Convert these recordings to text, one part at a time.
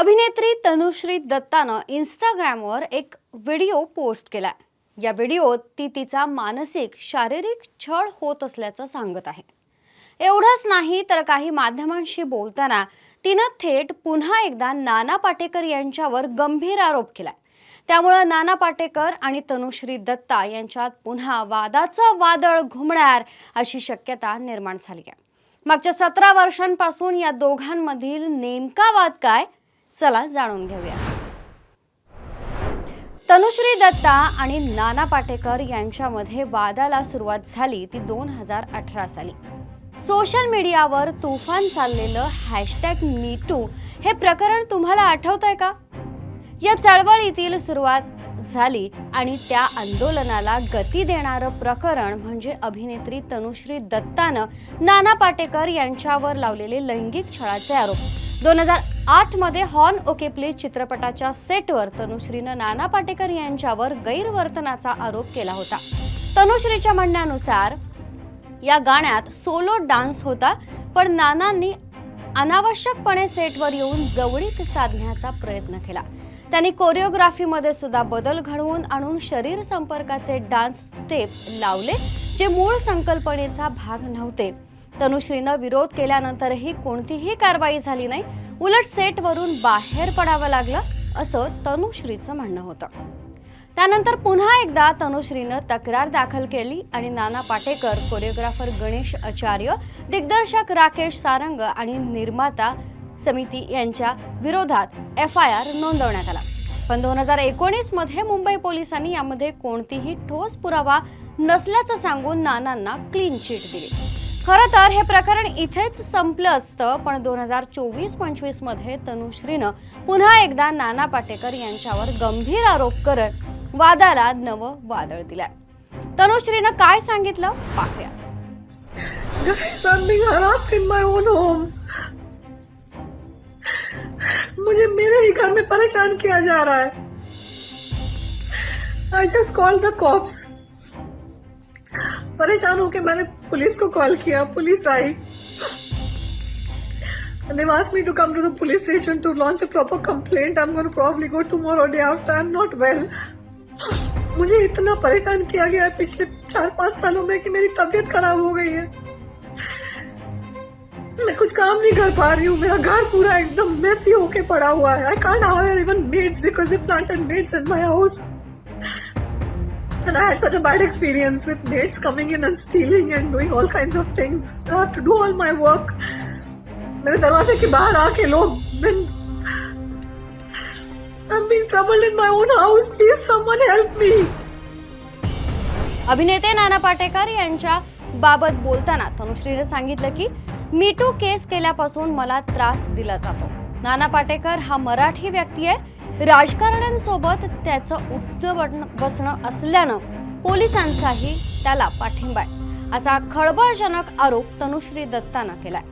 अभिनेत्री तनुश्री दत्तानं इंस्टाग्रामवर एक व्हिडिओ पोस्ट केलाय. या व्हिडिओत ती तिचा मानसिक शारीरिक छळ होत असल्याचं सांगत आहे. एवढंच नाही तर काही माध्यमांशी बोलताना तिनं थेट पुन्हा एकदा नाना पाटेकर यांच्यावर गंभीर आरोप केलाय. त्यामुळं नाना पाटेकर आणि तनुश्री दत्ता यांच्यात पुन्हा वादाचं वादळ घुमणार अशी शक्यता निर्माण झाली आहे. मागच्या सतरा वर्षांपासून या दोघांमधील नेमका वाद काय चला जाणून घेऊया. तनुश्री दत्ता आणि नाना पाटेकर यांच्यामध्ये वादाला सुरुवात झाली ती दोन हजार अठरा साली. सोशल मीडियावर तुफान चाललेलं हॅशटॅग मी टू हे प्रकरण तुम्हाला आठवत आहे का? या चळवळीतील सुरुवात झाली आणि त्या आंदोलनाला गती देणारं प्रकरण म्हणजे अभिनेत्री तनुश्री दत्तानं नाना पाटेकर यांच्यावर लावलेले लैंगिक छळाचे आरोप. दोन हजार आठमध्ये हॉर्न ओके प्लीज चित्रपटाच्या सेटवर तनुश्रीनं नाना पाटेकर यांच्यावर गैरवर्तनाचा आरोप केला होता. तनुश्रीच्या म्हणण्यानुसार या गाण्यात सोलो डान्स होता पण नानांनी अनावश्यकपणे सेटवर येऊन जवळीक साधण्याचा प्रयत्न केला. त्यांनी कोरिओग्राफीमध्ये सुद्धा बदल घडवून आणून शरीर संपर्काचे डान्स स्टेप लावले जे मूळ संकल्पनेचा भाग नव्हते. तनुश्रीनं विरोध केल्यानंतरही कोणतीही कारवाई झाली नाही उलट सेटवरून बाहेर पडावं लागलं असं तनुश्रीचं म्हणणं होतं. त्यानंतर पुन्हा एकदा तनुश्रीनं तक्रार दाखल केली आणि नाना पाटेकर कोरिओग्राफर गणेश आचार्य दिग्दर्शक राकेश सारंग आणि निर्माता समिती यांच्या विरोधात एफ आय आर नोंदवण्यात आला. पण दोन हजार एकोणीसमध्ये मुंबई पोलिसांनी यामध्ये कोणतीही ठोस पुरावा नसल्याचं सांगून नानांना क्लीन चिट दिली. खरं तर हे प्रकरण इथेच संपलं असतं पण दोन हजार चोवीस पंचवीसमध्ये तनुश्रीनं पुन्हा एकदा नाना पाटेकर यांच्यावर गंभीर आरोप करत वादाला नवं वादळ दिलंय. तनुश्रीनं काय सांगितलं? पाहूयात. Guys, I'm being harassed in my own home. मुझे मेरे ही घर में परेशान किया जा रहा है। I just call the cops परेशान होके मैंने पुलिस को कॉल किया, पुलिस आई And they've asked me to come to the police station to launch a proper complaint. I'm going to probably go tomorrow day after. I'm not well. मुझे इतना परेशान KIA गया है पिछले चार पाँच सालों में कि मेरी तबीयत खराब हो गई है मैं कुछ काम नहीं कर पा रही हूँ मेरा घर पूरा एकदम मेसी होके पड़ा हुआ है I can't hire even maids because they planted maids in my house And I had such a bad experience with maids coming in and stealing and doing all kinds of things. I have to do all my work. मेरे दरवाजे के बाहर आके लोग been I'm being troubled in my own house. Please, someone help me. अभिनेते नाना पाटेकर यांच्या बाबत बोलताना तनुश्रीने सांगितलं की मी टू केस केल्यापासून मला त्रास दिला जातो नाना पाटेकर हा मराठी व्यक्ती आहे राजकारण्यांसोबत त्याचं उठणं बडणं बसणं असल्यानं पोलिसांचाही त्याला पाठिंबा आहे. असा खळबळजनक आरोप तनुश्री दत्तानं केलाय.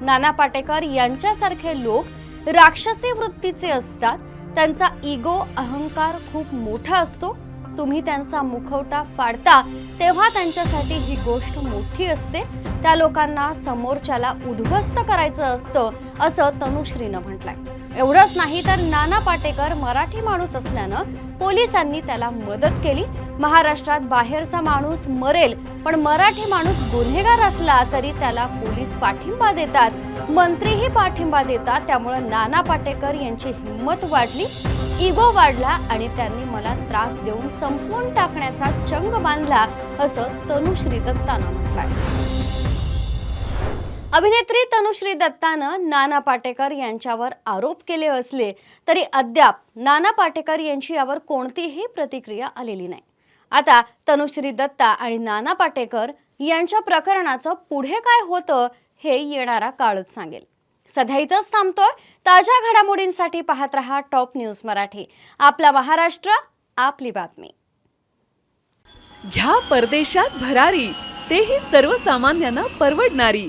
नाना पाटेकर यांच्यासारखे लोक राक्षसी वृत्तीचे असतात. त्यांचा इगो अहंकार खूप मोठा असतो. तुम्ही त्यांचा मुखवटा फाडता तेव्हा त्यांच्यासाठी ही गोष्ट मोठी असते. त्या लोकांना समोरच्याला उद्ध्वस्त करायचं असतं असं तनुश्रीनं म्हटलंय. एवढंच नाही तर नाना पाटेकर मराठी माणूस असल्यानं पोलिसांनी त्याला मदत केली. महाराष्ट्रात बाहेरचा माणूस मरेल पण मराठी माणूस गुन्हेगार असला तरी त्याला पोलीस पाठिंबा देतात. मंत्रीही पाठिंबा देतात त्यामुळे नाना पाटेकर यांची हिंमत वाढली. इगो वाढला आणि त्यांनी मला त्रास देऊन संपवून टाकण्याचा चंग बांधला असं तनुश्री दत्तानं म्हटलंय. अभिनेत्री तनुश्री दत्तानं नाना पाटेकर यांच्यावर आरोप केले असले तरी अद्याप नाना पाटेकर यांची यावर कोणतीही प्रतिक्रिया आलेली नाही. आता तनुश्री दत्ता आणि नाना पाटेकर यांच्या प्रकरणाचं पुढे काय होतं हे येणारा काळच सांगेल. सध्या इथंच थांबतोय. ताज्या घडामोडींसाठी पाहत रहा टॉप न्यूज मराठी. आपला महाराष्ट्र आपली बातमी. घ्या परदेशात भरारी. तेही सर्वसामान्यांना परवडणारी.